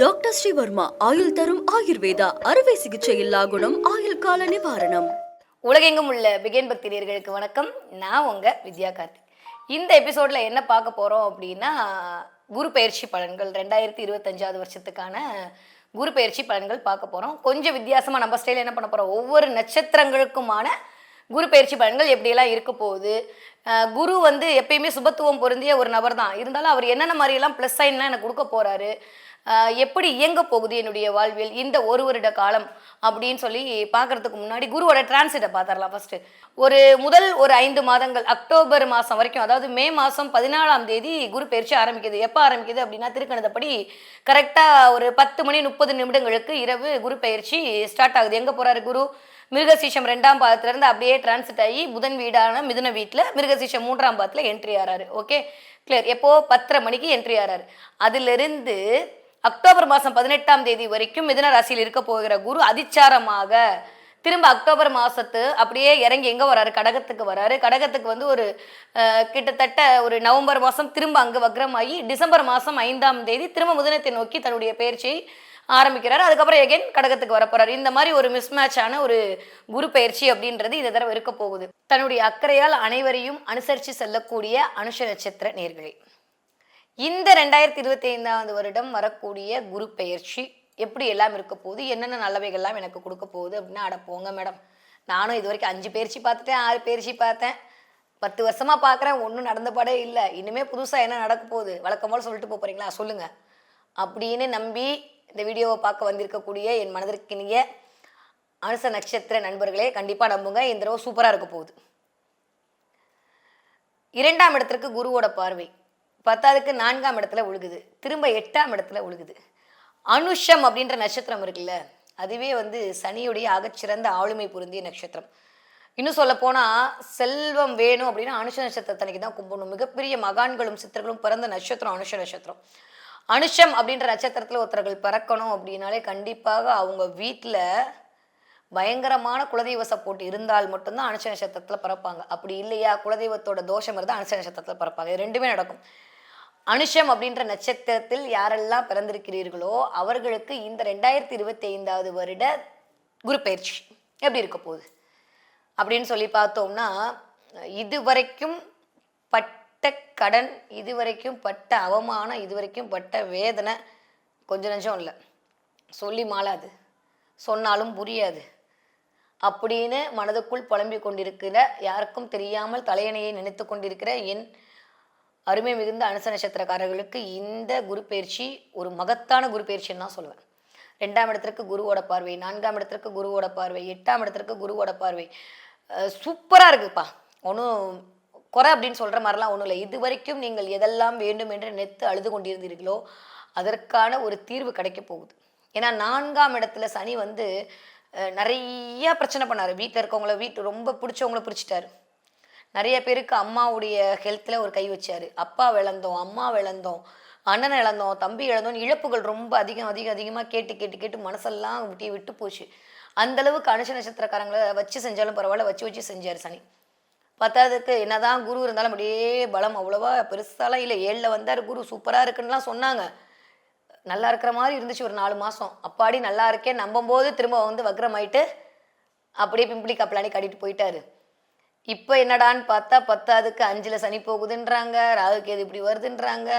Doctor Sreevarma ஆயுள் தரும் ஆயுர்வேதா அறுவை சிகிச்சை இல்லா குணம் ஆயுள் கால நிவாரணம். உலகெங்கும் உள்ள பிகேன் பக்தீரியர்களுக்கு வணக்கம். நான் உங்க வித்யா கார்த்திக். இந்த எபிசோட்ல என்ன பார்க்க போறோம் அப்படின்னா குரு பயிற்சி பலன்கள் ரெண்டாயிரத்தி இருபத்தஞ்சாவது வருஷத்துக்கான குரு பயிற்சி பலன்கள் பார்க்க போறோம். கொஞ்சம் வித்தியாசமா நம்ம ஸ்டைலில் என்ன பண்ண போறோம்? ஒவ்வொரு நட்சத்திரங்களுக்குமான குரு பயிற்சி பலன்கள் எப்படியெல்லாம் இருக்க போகுது? குரு வந்து எப்பயுமே சுபத்துவம் பொருந்திய ஒரு நபர் தான் இருந்தாலும் அவர் என்னென்ன மாதிரியெல்லாம் ப்ளஸ் சைன்லாம் எனக்கு கொடுக்க போகிறாரு எப்படி இயங்க போகுது என்னுடைய வாழ்வில் இந்த ஒரு வருட காலம் அப்படின்னு சொல்லி பார்க்கறதுக்கு முன்னாடி குருவோட டிரான்சிட்டை பார்த்துடலாம் ஃபர்ஸ்ட் ஒரு முதல் ஒரு ஐந்து மாதங்கள் அக்டோபர் மாதம் வரைக்கும் அதாவது மே மாதம் பதினாலாம் தேதி குரு பயிற்சி ஆரம்பிக்குது. எப்போ ஆரம்பிக்குது அப்படின்னா திருக்கணிதப்படி கரெக்டாக ஒரு பத்து மணி முப்பது நிமிடங்களுக்கு இரவு குரு பயிற்சி ஸ்டார்ட் ஆகுது. எங்கே போகிறாரு குரு? மிருகசீஷம் ரெண்டாம் பாதத்திலேருந்து அப்படியே டிரான்சிட் ஆகி புதன் வீடான மிதுன வீட்டில் மிருகசீஷம் மூன்றாம் பாதத்தில் என்ட்ரி ஆறாரு. ஓகே கிளியர் எப்போ? பத்தரை மணிக்கு என்ட்ரி ஆறாரு. அதிலிருந்து அக்டோபர் மாதம் பதினெட்டாம் தேதி வரைக்கும் மிதன ராசியில் இருக்க போகிற குரு அதிச்சாரமாக திரும்ப அக்டோபர் மாதத்து அப்படியே இறங்கி எங்கே வராரு? கடகத்துக்கு வராரு. கடகத்துக்கு வந்து ஒரு கிட்டத்தட்ட ஒரு நவம்பர் மாதம் திரும்ப அங்கே வக்ரமாகி டிசம்பர் மாதம் ஐந்தாம் தேதி திரும்ப முதனத்தை நோக்கி தன்னுடைய பயிற்சியை ஆரம்பிக்கிறார். அதுக்கப்புறம் எகைன் கடகத்துக்கு வரப்போறாரு இந்த மாதிரி ஒரு மிஸ்மேட்சான ஒரு குரு பயிற்சி அப்படின்றது இந்த தடவை இருக்க போகுது. தன்னுடைய அக்கறையால் அனைவரையும் அனுசரித்து செல்லக்கூடிய அனுஷ நட்சத்திர நேர்களே. இந்த ரெண்டாயிரத்தி இருபத்தி ஐந்தாவது வருடம் வரக்கூடிய குரு பெயர்ச்சி எப்படி எல்லாம் இருக்க போகுது? என்னென்ன நல்லவைகள்லாம் எனக்கு கொடுக்க போகுது அப்படின்னா அட போங்க மேடம். நானும் இது வரைக்கும் அஞ்சு பயிற்சி பார்த்துட்டேன் ஆறு பயிற்சி பார்த்தேன். பத்து வருஷமா பார்க்குறேன் ஒன்றும் நடந்த இல்லை. இனிமே புதுசாக என்ன நடக்க போகுது? வழக்கம் போல சொல்லிட்டு போகிறீங்களா சொல்லுங்கள் சொல்லுங்க. அப்படின்னு நம்பி இந்த வீடியோவை பார்க்க வந்திருக்கக்கூடிய என் மனதிற்கு நீங்கள் அனுச நட்சத்திர நண்பர்களே கண்டிப்பாக நம்புங்க. இந்த தடவை சூப்பராக இருக்க போகுது. இரண்டாம் இடத்திற்கு குருவோட பார்வை. பத்தாவதுக்கு நான்காம் இடத்துல உழுகுது திரும்ப எட்டாம் இடத்துல உழுகுது அனுஷம் அப்படின்ற நட்சத்திரம் இருக்குல்ல அதுவே வந்து சனியுடைய ஆகச்சிறந்த ஆளுமை பொருந்திய நட்சத்திரம். இன்னும் சொல்ல போனால் செல்வம் வேணும் அப்படின்னா அனுஷ நட்சத்திரத்தனைக்கு தான் கும்பிடணும். மிகப்பெரிய மகான்களும் சித்தர்களும் பிறந்த நட்சத்திரம் அனுஷ நட்சத்திரம். அனுஷம் அப்படின்ற நட்சத்திரத்தில் ஒருத்தர்கள் பிறக்கணும் அப்படின்னாலே கண்டிப்பாக அவங்க வீட்டில் பயங்கரமான குலதெய்வ சப்போர்ட் இருந்தால் மட்டும்தான் அனுஷ நட்சத்திரத்தில் பிறப்பாங்க. அப்படி இல்லையா? குலதெய்வத்தோட தோஷம் இருந்தால் அனுஷ நட்சத்திரத்தில் பிறப்பாங்க. இது ரெண்டுமே நடக்கும். அனுஷம் அப்படின்ற நட்சத்திரத்தில் யாரெல்லாம் பிறந்திருக்கிறீர்களோ அவர்களுக்கு இந்த ரெண்டாயிரத்தி இருபத்தி ஐந்தாவது வருட குரு பயிற்சி எப்படி இருக்க போகுது? அப்படின்னு சொல்லி பார்த்தோம்னா இதுவரைக்கும் பட்ட கடன் இதுவரைக்கும் பட்ட அவமானம் இதுவரைக்கும் பட்ட வேதனை கொஞ்ச நஞ்சம் இல்லை. சொல்லி மாளாது. சொன்னாலும் புரியாது. அப்படின்னு மனதுக்குள் புலம்பிக் கொண்டிருக்கிற யாருக்கும் தெரியாமல் தலையணையை நினைத்து கொண்டிருக்கிற என் அருமை மிகுந்த அனுச நட்சத்திரக்காரர்களுக்கு இந்த குரு பயிற்சி ஒரு மகத்தான குரு பயிற்சின்னு தான் சொல்லுவேன். ரெண்டாம் இடத்திற்கு குருவோட பார்வை நான்காம் இடத்திற்கு குருவோட பார்வை எட்டாம் இடத்திற்கு குருவோட பார்வை. சூப்பராக இருக்குப்பா. ஒன்றும் குறை அப்படின்னு சொல்கிற மாதிரிலாம் ஒன்றும் இல்லை. இது வரைக்கும் நீங்கள் எதெல்லாம் வேண்டும் என்று நினைத்து அழுது கொண்டிருந்தீர்களோ அதற்கான ஒரு தீர்வு கிடைக்க போகுது. ஏன்னா நான்காம் இடத்துல சனி வந்து நிறைய பிரச்சனை பண்ணார். வீட்டில் இருக்கவங்கள வீட்டு ரொம்ப பிடிச்சவங்கள பிடிச்சிட்டாரு. நிறைய பேருக்கு அம்மாவுடைய ஹெல்த்தில் ஒரு கை வச்சார். அப்பா இழந்தோம் அம்மா இழந்தோம் அண்ணன் இழந்தோம் தம்பி இழந்தோம் இழப்புகள் ரொம்ப அதிகம் அதிகம் அதிகமாக கேட்டு கேட்டு கேட்டு மனசெல்லாம் விட்டு விட்டு போச்சு. அந்தளவுக்கு அனுஷ நட்சத்திரக்காரங்களை வச்சு செஞ்சாலும் பரவாயில்ல வச்சு வச்சு செஞ்சார் சனி. பத்தாவதுக்கு என்னதான் குரு இருந்தாலும் அப்படியே பலம் அவ்வளோவா பெருசாலாம் இல்லை. ஏழில் வந்தார் குரு சூப்பராக இருக்குன்னுலாம் சொன்னாங்க. நல்லா இருக்கிற மாதிரி இருந்துச்சு ஒரு நாலு மாதம் அப்பாடி நல்லா இருக்கேன் நம்பும்போது திரும்ப வந்து வக்ரமாயிட்டு அப்படியே பிம்பிளி கப்பலானி கட்டிட்டு போயிட்டாரு. இப்போ என்னடான்னு பார்த்தா பத்தாவதுக்கு அஞ்சில் சனி போகுதுன்றாங்க ராகுக்கு எது இப்படி வருதுன்றாங்க.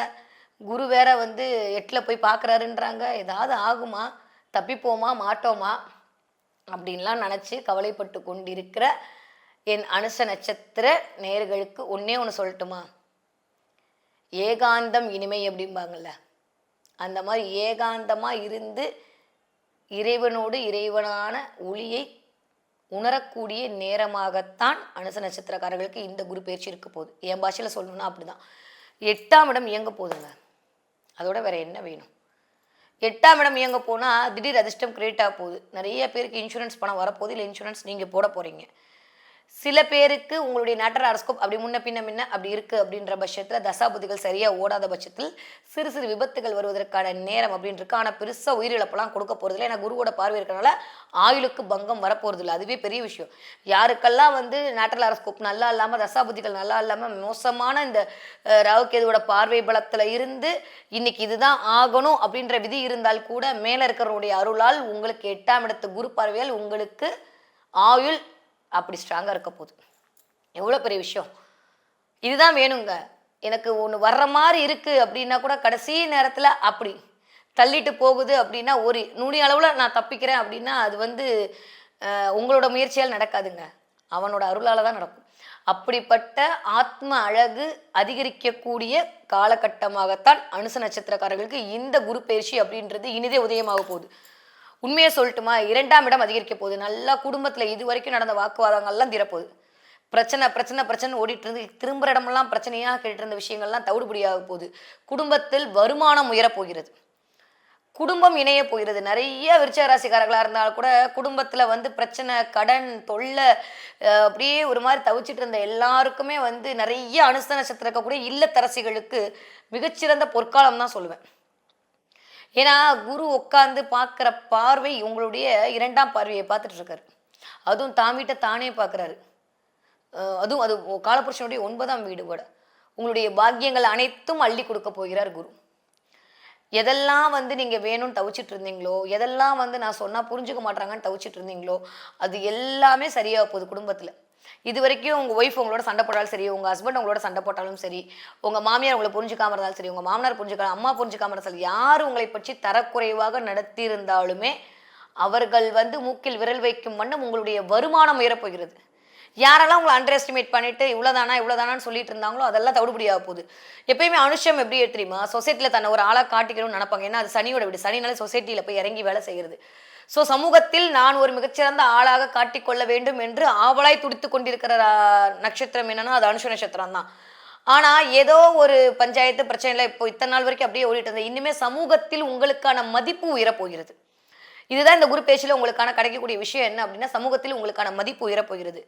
குரு வேற வந்து எட்டில் போய் பார்க்குறாருன்றாங்க ஏதாவது ஆகுமா? தப்பிப்போமா? மாட்டோமா? அப்படின்லாம் நினச்சி கவலைப்பட்டு கொண்டிருக்கிற என் அனுச நட்சத்திர நேயர்களுக்கு ஒன்றே ஒன்று சொல்லட்டுமா? ஏகாந்தம் இனிமை அப்படிம்பாங்கள்ல அந்த மாதிரி ஏகாந்தமாக இருந்து இறைவனோடு இறைவனான ஒளியை உணரக்கூடிய நேரமாகத்தான் அனுச நட்சத்திரக்காரர்களுக்கு இந்த குரு பயிற்சி இருக்க போகுது. என் பாஷையில் சொல்லணும்னா அப்படிதான். எட்டாம் இடம் இயங்க போகுதுங்க. அதோட வேற என்ன வேணும்? எட்டாம் இடம் இயங்க போனால் திடீர் அதிர்ஷ்டம் கிரியேட் ஆக போகுது. நிறைய பேருக்கு இன்சூரன்ஸ் பணம் வரப்போகுது இல்லை இன்சூரன்ஸ் நீங்கள் போட போகிறீங்க சில பேருக்கு உங்களுடைய நேட்டர் அரஸ்கோப் அப்படி முன்ன பின்ன முன்ன அப்படி இருக்குது அப்படின்ற பட்சத்தில் தசாபுதிகள் சரியாக ஓடாத பட்சத்தில் சிறு சிறு விபத்துகள் வருவதற்கான நேரம் அப்படின்னு இருக்கு. ஆனால் பெருசாக உயிரிழப்பெல்லாம் கொடுக்க போகிறதில்ல ஏன்னா குருவோட பார்வை இருக்கிறனால ஆயுளுக்கு பங்கம் வரப்போகிறதில்ல இல்லை அதுவே பெரிய விஷயம். யாருக்கெல்லாம் வந்து நேட்டரல் அரஸ்கோப் நல்லா இல்லாமல் தசாபுதிகள் நல்லா இல்லாமல் மோசமான இந்த அஹ், பார்வை பலத்தில் இருந்து இன்னைக்கு இதுதான் ஆகணும் அப்படின்ற விதி இருந்தால் கூட மேலே இருக்கிறவருடைய அருளால் உங்களுக்கு எட்டாம் இடத்து குரு பார்வையால் உங்களுக்கு ஆயுள் அப்படி ஸ்ட்ராங்காக இருக்க போகுது. எவ்வளோ பெரிய விஷயம். இதுதான் வேணுங்க. எனக்கு ஒன்று வர்ற மாதிரி இருக்குது அப்படின்னா கூட கடைசி நேரத்தில் அப்படி தள்ளிட்டு போகுது அப்படின்னா ஒரு நுனி அளவில் நான் தப்பிக்கிறேன் அப்படின்னா அது வந்து உங்களோட முயற்சியால் நடக்காதுங்க. அவனோட அருளால் தான் நடக்கும். அப்படிப்பட்ட ஆத்ம அழகு அதிகரிக்கக்கூடிய காலகட்டமாகத்தான் அனுச நட்சத்திரக்காரர்களுக்கு இந்த குரு பயிற்சி அப்படின்றது இனிதே உதயமாக போகுது. உண்மையை சொல்லட்டுமா? இரண்டாம் இடம் அதிகரிக்க போகுது. நல்லா குடும்பத்தில் இது வரைக்கும் நடந்த வாக்குவாதங்கள்லாம் தீரப்போகுது. பிரச்சனை பிரச்சனை பிரச்சனை ஓடிட்டு இருந்து திரும்புற இடமெல்லாம் பிரச்சனையாக கேட்டு இருந்த விஷயங்கள்லாம் தவிடுபடியாக போகுது. குடும்பத்தில் வருமானம் உயரப் போகிறது. குடும்பம் இணைய போகிறது. நிறைய விருச்சக ராசிக்காரர்களாக இருந்தாலும் கூட குடும்பத்தில் வந்து பிரச்சனை கடன் தொல்லை அப்படியே ஒரு மாதிரி தவிச்சிட்டு இருந்த எல்லாருக்குமே வந்து நிறைய அனுச நட்சத்திரம் இருக்கக்கூடிய இல்லத்தரசிகளுக்கு மிகச்சிறந்த பொற்காலம் தான் சொல்லுவேன். ஏன்னா குரு உட்காந்து பார்க்குற பார்வை உங்களுடைய இரண்டாம் பார்வையை பார்த்துட்டு இருக்காரு அதுவும் தாமிட்ட வீட்டை தானே பார்க்குறாரு. அதுவும் அது காலபுருஷனுடைய ஒன்பதாம் வீடு கூட. உங்களுடைய பாக்கியங்கள் அனைத்தும் அள்ளி கொடுக்க போகிறார் குரு. எதெல்லாம் வந்து நீங்கள் வேணும்னு தவிச்சிட்டு இருந்தீங்களோ எதெல்லாம் வந்து நான் சொன்னால் புரிஞ்சுக்க மாட்டாங்கன்னு தவிச்சிட்டு இருந்தீங்களோ அது எல்லாமே சரியாக போகுது குடும்பத்தில். இது வரைக்கும் உங்கள் ஒய்ஃப் உங்களோட சண்டை போட்டாலும் சரி உங்கள் ஹஸ்பண்ட் உங்களோட சண்டை போட்டாலும் சரி உங்கள் மாமியார் உங்களை புரிஞ்சுக்காம இருந்தாலும் சரி உங்கள் மாமனார் புரிஞ்சுக்காம அம்மா புரிஞ்சுக்காம இருந்தாலும் சரி யார் உங்களை பற்றி தரக்குறைவாக நடத்தியிருந்தாலுமே அவர்கள் வந்து மூக்கில் விரல் வைக்கும் வண்ணம் உங்களுடைய வருமானம் உயரப்போகிறது. யாரெல்லாம் உங்களை அண்டர் எஸ்டிமேட் பண்ணிட்டு இவ்வளோதானா இவ்வளோதானான்னு சொல்லிட்டு இருந்தாங்களோ அதெல்லாம் தவிடுபடியாக போகுது. எப்பயுமே அனுஷம் எப்படி தெரியுமா? சொசைட்டியில் தன்னை ஒரு ஆளாக காட்டிக்கணும்னு நினைப்பாங்க. ஏன்னா அது சனியோட வீடு. சனினால சொசைட்டியில் போய் இறங்கி வேலை செய்கிறது. ஸோ சமூகத்தில் நான் ஒரு மிகச்சிறந்த ஆளாக காட்டிக்கொள்ள வேண்டும் என்று ஆவலாய் துடித்து கொண்டிருக்கிற நட்சத்திரம் என்னன்னா அது அனுஷ நட்சத்திரம் தான். ஆனால் ஏதோ ஒரு பஞ்சாயத்து பிரச்சனையில் இப்போ இத்தனை நாள் வரைக்கும் அப்படியே ஓடிட்டு இருந்தது. இனிமேல் சமூகத்தில் உங்களுக்கான மதிப்பு உயரப்போகிறது. இதுதான் இந்த குரு பேச்சில் உங்களுக்கான கிடைக்கக்கூடிய விஷயம் என்ன அப்படின்னா சமூகத்தில் உங்களுக்கான மதிப்பு உயரப்போகிறது.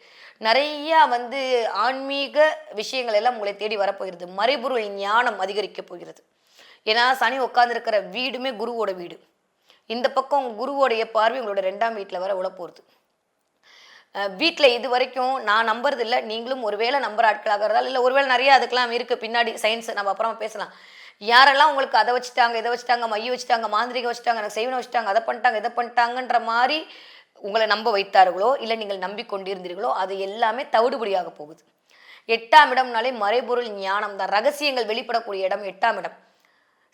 நிறைய வந்து ஆன்மீக விஷயங்கள் எல்லாம் உங்களை தேடி வரப்போகிறது. மறைபொருள் ஞானம் அதிகரிக்க போகிறது. ஏன்னா சனி உட்காந்துருக்கிற வீடுமே குருவோட வீடு. இந்த பக்கம் குருவோடைய பார்வை உங்களோட ரெண்டாம் வீட்டில் வர உழப்போகுது வீட்டில் இது வரைக்கும் நான் நம்புறது இல்லை. நீங்களும் ஒருவேளை நம்புற ஆட்களாக இருந்தால் இல்லை ஒருவேளை நிறைய அதுக்கெல்லாம் இருக்குது பின்னாடி சயின்ஸ் நம்ம அப்புறமா பேசலாம். யாரெல்லாம் உங்களுக்கு அதை வச்சுட்டாங்க இதை வச்சுட்டாங்க மைய வச்சுட்டாங்க மாந்திரிகம் வச்சுட்டாங்க எனக்கு செய்வனை வச்சுட்டாங்க அதை பண்ணிட்டாங்க இதை பண்ணிட்டாங்கன்ற மாதிரி உங்களை நம்ப வைத்தார்களோ இல்லை நீங்கள் நம்பிக்கொண்டிருந்தீர்களோ அது எல்லாமே தவிடுபடியாக போகுது. எட்டாம் இடம்னாலே மறைபொருள் ஞானம் தான் ரகசியங்கள் வெளிப்படக்கூடிய இடம் எட்டாம் இடம்.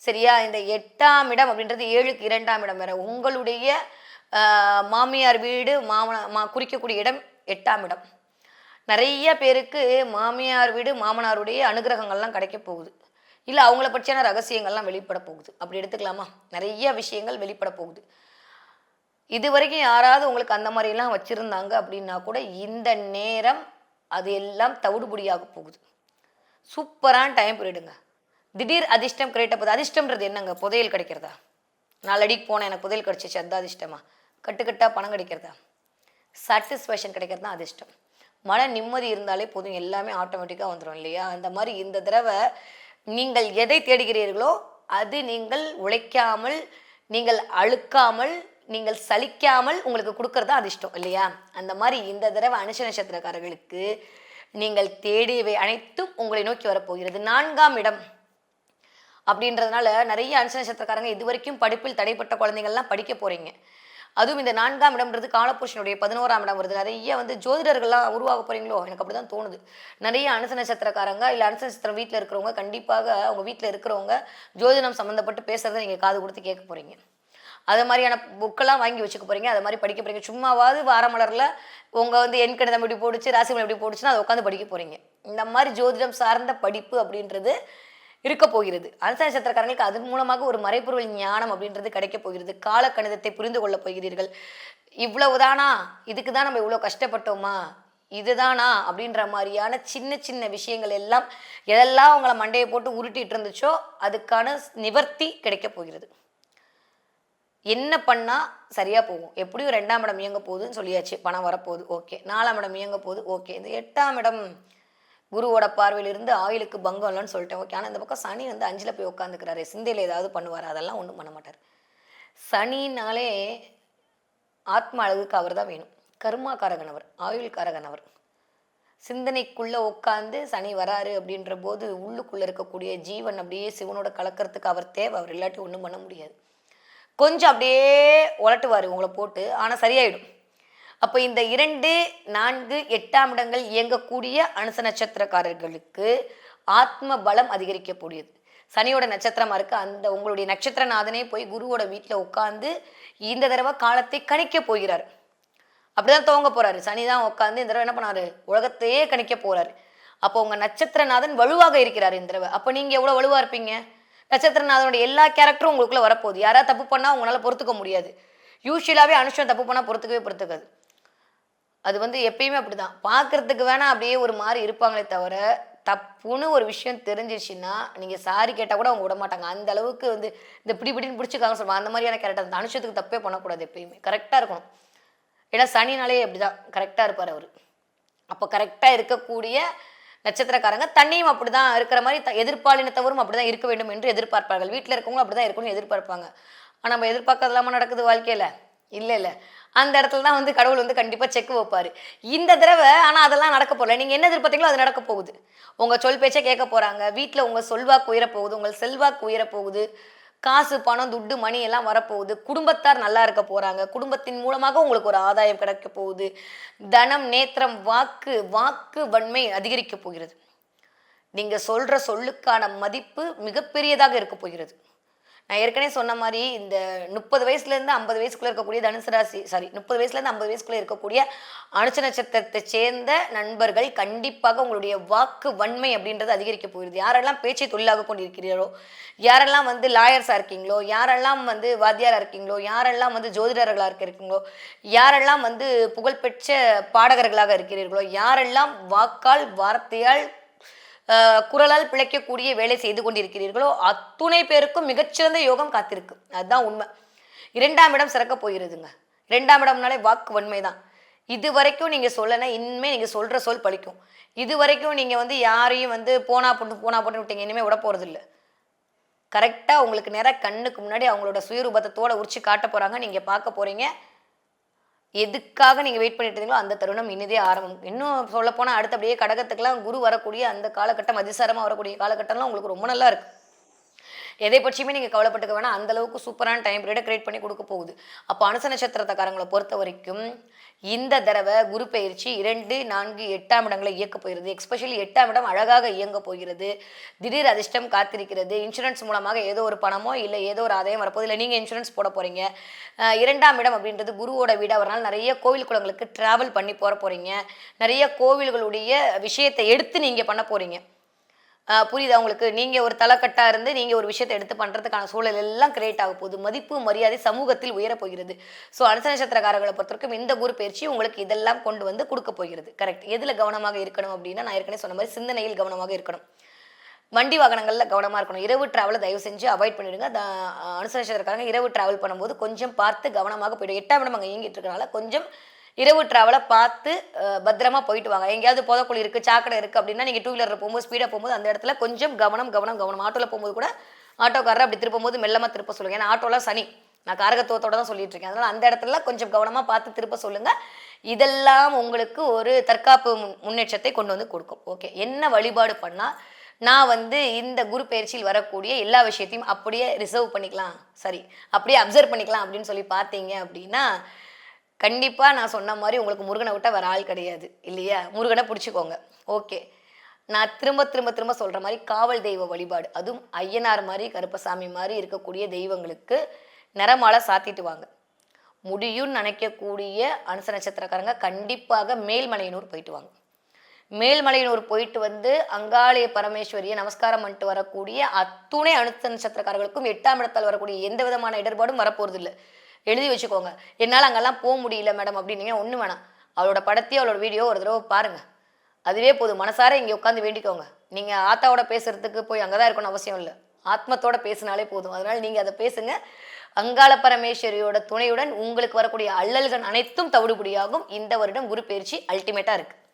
சரியா? இந்த எட்டாம் இடம் அப்படின்றது ஏழுக்கு இரண்டாம் இடம் வேற. உங்களுடைய மாமியார் வீடு மாமனா மா குறிக்கக்கூடிய இடம் எட்டாம் இடம். நிறைய பேருக்கு மாமியார் வீடு மாமனாருடைய அனுகிரகங்கள்லாம் கிடைக்க போகுது. இல்லை அவங்கள பற்றியான ரகசியங்கள்லாம் வெளிப்பட போகுது. அப்படி எடுத்துக்கலாமா? நிறைய விஷயங்கள் வெளிப்பட போகுது. இது வரைக்கும் யாராவது உங்களுக்கு அந்த மாதிரிலாம் வச்சுருந்தாங்க அப்படின்னா கூட இந்த நேரம் அது எல்லாம் தவிடுபடியாக போகுது. சூப்பரான டைம் போயிடுங்க. திடீர் அதிர்ஷ்டம் கிடைட்ட போது அதிர்ஷ்டம்ன்றது என்னங்க? புதையல் கிடைக்கிறதா? நாலடிக்கு போனேன் எனக்கு புதையல் கிடைச்சிச்சு அந்த அதிர்ஷ்டமா? கட்டுக்கட்டாக பணம் கிடைக்கிறதா? சாட்டிஸ்ஃபேக்ஷன் கிடைக்கிறது தான் அதிர்ஷ்டம். மன நிம்மதி இருந்தாலே போதும் எல்லாமே ஆட்டோமேட்டிக்காக வந்துடும் இல்லையா? அந்த மாதிரி இந்த தடவை நீங்கள் எதை தேடுகிறீர்களோ அது நீங்கள் உழைக்காமல் நீங்கள் அழுக்காமல் நீங்கள் சலிக்காமல் உங்களுக்கு கொடுக்கறது தான் அதிர்ஷ்டம் இல்லையா? அந்த மாதிரி இந்த தடவை அனுஷ நட்சத்திரக்காரர்களுக்கு நீங்கள் தேடியவை அனைத்தும் உங்களை நோக்கி வரப்போகிறது. நான்காம் இடம். அப்படின்றதுனால நிறைய அனுச நட்சத்திரக்காரங்க இது வரைக்கும் படிப்பில் தடைப்பட்ட குழந்தைங்கள்லாம் படிக்க போறீங்க. அதுவும் இந்த நான்காம் இடம்ன்றது காலபுருஷனுடைய பதினோராம் இடம் வருது. நிறைய வந்து ஜோதிடர்கள்லாம் உருவாக போறீங்களோ? எனக்கு அப்படிதான் தோணுது. நிறைய அனுச நட்சத்திரக்காரங்க இல்லை அனுச நட்சத்திரம் வீட்டில் இருக்கிறவங்க கண்டிப்பாக அவங்க வீட்டில் இருக்கிறவங்க ஜோதிடம் சம்மந்தப்பட்டு பேசுறதை நீங்கள் காது கொடுத்து கேட்க போறீங்க. அது மாதிரியான புக்கெல்லாம் வாங்கி வச்சுக்க போறீங்க. அது மாதிரி படிக்க போறீங்க. சும்மாவாவது வாரமலர்ல உங்க வந்து எண் கணிதம் எப்படி போடுச்சு ராசிமலம் எப்படி போடுச்சுன்னா அதை உட்காந்து படிக்க போறீங்க. இந்த மாதிரி ஜோதிடம் சார்ந்த படிப்பு அப்படின்றது இருக்க போகிறது. அனுச நட்சத்திரக்காரங்களுக்கு அதன் மூலமாக ஒரு மறைப்பொருள் ஞானம் அப்படின்றது கிடைக்க போகிறது. கால கணிதத்தை புரிந்து கொள்ளப் போகிறீர்கள். இவ்வளவுதானா? இதுக்கு தான் நம்ம இவ்வளோ கஷ்டப்பட்டோமா? இதுதானா? அப்படின்ற மாதிரியான சின்ன சின்ன விஷயங்கள் எல்லாம் எதெல்லாம் உங்களை மண்டையை போட்டு உருட்டிட்டு இருந்துச்சோ அதுக்கான நிவர்த்தி கிடைக்க போகிறது. என்ன பண்ணால் சரியாக போகும்? எப்படியும் ரெண்டாம் இடம் இயங்க போகுதுன்னு சொல்லியாச்சு. பணம் வரப்போகுது ஓகே. நாலாம் இடம் இயங்க போகுது ஓகே. இந்த எட்டாம் இடம் குருவோட பார்வையிலிருந்து ஆயிலுக்கு பங்கம் இல்லைன்னு சொல்லிட்டேன். ஓகே ஆனால் இந்த பக்கம் சனி வந்து அஞ்சில் போய் உட்காந்துக்கிறாரு சிந்தையில் ஏதாவது பண்ணுவார். அதெல்லாம் ஒன்றும் பண்ண மாட்டார். சனினாலே ஆத்ம அழகுக்கு அவர் தான் வேணும். ஆயுள்காரகன் அவர் சிந்தனைக்குள்ளே உட்காந்து சனி வராரு அப்படின்ற போது உள்ளுக்குள்ளே இருக்கக்கூடிய ஜீவன் அப்படியே சிவனோட கலக்கிறதுக்கு அவர் தேவை. அவர் இல்லாட்டி ஒன்றும் பண்ண முடியாது. கொஞ்சம் அப்படியே உலட்டுவார் உங்களை போட்டு. ஆனால் சரியாயிடும். அப்போ இந்த இரண்டு நான்கு எட்டாம் இடங்கள் இயங்கக்கூடிய அனுச நட்சத்திரக்காரர்களுக்கு ஆத்ம பலம் அதிகரிக்கக்கூடியது. சனியோட நட்சத்திரமா இருக்கு. அந்த உங்களுடைய நட்சத்திரநாதனே போய் குருவோட வீட்டில் உட்காந்து இந்த தடவை காலத்தை கணிக்க போகிறார். அப்படிதான் துவங்க போறாரு. சனி தான் உட்காந்து இந்த தடவை என்ன பண்ணாரு? உலகத்தையே கணிக்க போறாரு. அப்போ உங்க நட்சத்திரநாதன் வலுவாக இருக்கிறார் இந்த தடவை. அப்போ நீங்க எவ்வளவு வலுவா இருப்பீங்க? நட்சத்திரநாதனுடைய எல்லா கேரக்டரும் உங்களுக்குள்ள வரப்போகுது. யாராவது தப்பு பண்ணா உங்களால பொறுத்துக்க முடியாது. யூஸ்வலாவே அனுஷம் தப்பு பண்ணா பொறுத்துக்கவே பொறுத்துக்காது. அது வந்து எப்பயுமே அப்படிதான். பார்க்கறதுக்கு வேணா அப்படியே ஒரு மாதிரி இருப்பாங்களே தவிர தப்புன்னு ஒரு விஷயம் தெரிஞ்சிச்சுன்னா நீங்கள் சாரி கேட்டால் கூட அவங்க விட மாட்டாங்க அந்த அளவுக்கு வந்து இந்த பிடி பிடின்னு பிடிச்சிக்காங்க சொல்லுவாங்க. அந்த மாதிரியான கேரக்டர் அந்த அனுஷத்துக்கு தப்பே பண்ணக்கூடாது எப்பயுமே. கரெக்டாக இருக்கணும். ஏன்னா சனினாலே அப்படி தான் கரெக்டாக இருப்பார் அவர். அப்போ கரெக்டாக இருக்கக்கூடிய நட்சத்திரக்காரங்க தண்ணியும் அப்படிதான். இருக்கிற மாதிரி த- எதிர்ப்பாலினத்தவரும் அப்படிதான் இருக்க வேண்டும் என்று எதிர்பார்ப்பார்கள். வீட்டில் இருக்கவங்களும் அப்படிதான் இருக்கணும்னு எதிர்பார்ப்பாங்க. ஆனால் நம்ம எதிர்பார்க்கறதுலாமா நடக்குது வாழ்க்கையில்? இல்லை இல்லை. அந்த இடத்துல தான் வந்து கடவுள் வந்து கண்டிப்பாக செக் வைப்பாரு. இந்த தடவை ஆனால் அதெல்லாம் நடக்க போகல நீங்கள் என்ன எதிர்பார்த்தீங்களோ அது நடக்க போகுது. உங்கள் சொல் பேச்சை கேட்க போகிறாங்க வீட்டில் உங்கள் சொல்வாக்கு உயர போகுது உங்கள் செல்வாக்கு உயர போகுது. காசு பணம் துட்டு மணி எல்லாம் வரப்போகுது. குடும்பத்தார் நல்லா இருக்க போகிறாங்க குடும்பத்தின் மூலமாக உங்களுக்கு ஒரு ஆதாயம் கிடைக்க போகுது. தனம் நேத்திரம் வாக்கு வாக்கு வன்மை அதிகரிக்க போகிறது. நீங்கள் சொல்கிற சொல்லுக்கான மதிப்பு மிகப்பெரியதாக இருக்க போகிறது. நான் ஏற்கனவே சொன்ன மாதிரி இந்த முப்பது வயசுலேருந்து ஐம்பது வயசுக்குள்ளே இருக்கக்கூடிய தனுசு ராசி சாரி முப்பது வயசுலேருந்து ஐம்பது வயசுக்குள்ளே இருக்கக்கூடிய அனுச்ச நட்சத்திரத்தை சேர்ந்த நண்பர்கள் கண்டிப்பாக உங்களுடைய வாக்கு வன்மை அப்படின்றது அதிகரிக்க போயிருது யாரெல்லாம் பேச்சை தொழிலாக கொண்டிருக்கிறீர்களோ யாரெல்லாம் வந்து லாயர்ஸாக இருக்கீங்களோ யாரெல்லாம் வந்து வாத்தியாராக இருக்கீங்களோ யாரெல்லாம் வந்து ஜோதிடர்களாக இருக்கீங்களோ யாரெல்லாம் வந்து புகழ்பெற்ற பாடகர்களாக இருக்கிறீர்களோ யாரெல்லாம் வாக்கால் வார்த்தையால் குரலால் பிழைக்கக்கூடிய வேலை செய்து கொண்டிருக்கிறீர்களோ அத்துணை பேருக்கும் மிகச்சிறந்த யோகம் காத்திருக்கு. அதுதான் உண்மை. இரண்டாம் இடம் சிறக்க போயிருதுங்க இரண்டாம் இடம்னாலே வாக்கு வன்மை தான் இது வரைக்கும் நீங்கள் சொல்லலை இனிமேல் நீங்கள் சொல்கிற சொல் பழிக்கும். இது வரைக்கும் நீங்கள் வந்து யாரையும் வந்து போனா போட்டு போனா போட்டு விட்டீங்க இனிமேல் விட போகிறது கரெக்டாக உங்களுக்கு நேராக கண்ணுக்கு முன்னாடி அவங்களோட சுயரூபத்தோட உரிச்சு காட்ட போகிறாங்க நீங்கள் பார்க்க போகிறீங்க எதுக்காக நீங்க வெயிட் பண்ணிட்டு இருந்தீங்களோ அந்த தருணம் இனிதே ஆரம்பம். இன்னும் சொல்ல போனா அப்படியே கடகத்துக்கெல்லாம் குரு வரக்கூடிய அந்த காலகட்டம் அதிசாரமா வரக்கூடிய காலகட்டம்லாம் உங்களுக்கு ரொம்ப நல்லா இருக்கு. எதை பற்றியுமே நீங்கள் கவலைப்பட்டுக்க வேணாம். அந்தளவுக்கு சூப்பரான டைம் பீரியடை கிரியேட் பண்ணி கொடுக்க போகுது. அப்போ அனுச நட்சத்திரத்தக்காரங்களை பொறுத்த வரைக்கும் இந்த தடவை குரு பயிற்சி இரண்டு நான்கு எட்டாம் இடங்களை இயக்க போகிறது. எக்ஸ்பெஷலி எட்டாம் இடம் அழகாக இயங்க போகிறது. திடீர் அதிர்ஷ்டம் காத்திருக்கிறது. இன்சூரன்ஸ் மூலமாக ஏதோ ஒரு பணமோ இல்லை ஏதோ ஒரு ஆதாயம் வரப்போகுது. இல்லை நீங்கள் இன்சூரன்ஸ் போட போகிறீங்க இரண்டாம் இடம் அப்படின்றது குருவோட வீடு. அவரால் நிறைய கோவில் குளங்களுக்கு ட்ராவல் பண்ணி போகிற போகிறீங்க நிறைய கோவில்களுடைய விஷயத்தை எடுத்து நீங்கள் பண்ண போகிறீங்க புரியுதா உங்களுக்கு? நீங்கள் ஒரு தலைக்கட்டாக இருந்து நீங்கள் ஒரு விஷயத்தை எடுத்து பண்ணுறதுக்கான சூழல் எல்லாம் கிரியேட் ஆக போகுது. மதிப்பு மரியாதை சமூகத்தில் உயரப் போகிறது. ஸோ அடுத்த நட்சத்திரக்காரர்களை பொறுத்தவரைக்கும் இந்த குரு பயிற்சி உங்களுக்கு இதெல்லாம் கொண்டு வந்து கொடுக்க போகிறது. கரெக்ட் எதில் கவனமாக இருக்கணும் அப்படின்னா நான் ஏற்கனவே சொன்ன மாதிரி சிந்தனையில் கவனமாக இருக்கணும். வண்டி வாகனங்களில் கவனமாக இருக்கணும். இரவு டிராவலை தயவு செஞ்சு அவாய்ட் பண்ணிடுங்க. த- இரவு டிராவல் பண்ணும்போது கொஞ்சம் பார்த்து கவனமாக போயிடும் எட்டாம் இடம் அங்கே இயங்கிட்டு இருக்கனால கொஞ்சம் இரவு ட்ராவலை பார்த்து பத்திரமா போயிட்டு வாங்க. எங்கேயாவது புதக்குழி இருக்கு சாக்கடை இருக்கு அப்படின்னா நீங்க டூ வீலரில் போகும்போது ஸ்பீடாக போகும்போது அந்த இடத்துல கொஞ்சம் கவனம் கவனம் கவனம். ஆட்டோல போகும்போது கூட ஆட்டோக்காரர் அப்படி திருப்பும் போது மெல்லமா திருப்ப சொல்லுங்க. ஏன்னா ஆட்டோலாம் சனி. நான் காரகத்துவத்தோட தான் சொல்லிட்டு இருக்கேன். அதனால அந்த இடத்துல கொஞ்சம் கவனமா பார்த்து திருப்ப சொல்லுங்க. இதெல்லாம் உங்களுக்கு ஒரு தற்காப்பு முன்- முன்னேற்றத்தை கொண்டு வந்து கொடுக்கும். ஓகே என்ன வழிபாடு பண்ணா நான் வந்து இந்த குரு பயிற்சியில் வரக்கூடிய எல்லா விஷயத்தையும் அப்படியே ரிசர்வ் பண்ணிக்கலாம். சரி. அப்படியே அப்சர்வ் பண்ணிக்கலாம் அப்படின்னு சொல்லி பார்த்தீங்க அப்படின்னா கண்டிப்பாக நான் சொன்ன மாதிரி உங்களுக்கு முருகனை விட்டால் வர ஆள் கிடையாது இல்லையா? முருகனை பிடிச்சிக்கோங்க. ஓகே. நான் திரும்ப திரும்ப திரும்ப சொல்கிற மாதிரி காவல் தெய்வ வழிபாடு. அதுவும் ஐயனார் மாதிரி கருப்பசாமி மாதிரி இருக்கக்கூடிய தெய்வங்களுக்கு நிறமாலை சாத்திட்டு வாங்க. முடியும்னு நினைக்கக்கூடிய அனுச நட்சத்திரக்காரங்க கண்டிப்பாக மேல்மலையனூர் போயிட்டு வாங்க. மேல்மலையனூர் போயிட்டு வந்து அங்காளய பரமேஸ்வரியை நமஸ்காரம் பண்ணிட்டு வரக்கூடிய அத்துணை அனுத்த நட்சத்திரக்காரர்களுக்கும் எட்டாம் இடத்தால் வரக்கூடிய எந்த விதமான இடர்பாடும் வரப்போறது இல்லை எழுதி வச்சுக்கோங்க. என்னால் அங்கெல்லாம் போக முடியல மேடம் அப்படின்னீங்க ஒன்றும் வேணாம். அவளோட படத்தையோ அவளோட வீடியோ ஒரு தடவை பாருங்கள் அதுவே போதும். மனசார இங்கே உட்காந்து வேண்டிக்கோங்க. நீங்கள் ஆத்தாவோட பேசுறதுக்கு போய் அங்கே தான் இருக்கணும்னு அவசியம் இல்லை. ஆத்மத்தோட பேசினாலே போதும். அதனால் நீங்கள் அதை பேசுங்க. அங்காள பரமேஸ்வரியோட துணையுடன் உங்களுக்கு வரக்கூடிய அல்லல்கள் அனைத்தும் தவிடுபடியாகும். இந்த வருடம் குரு பயிற்சி அல்டிமேட்டாக இருக்குது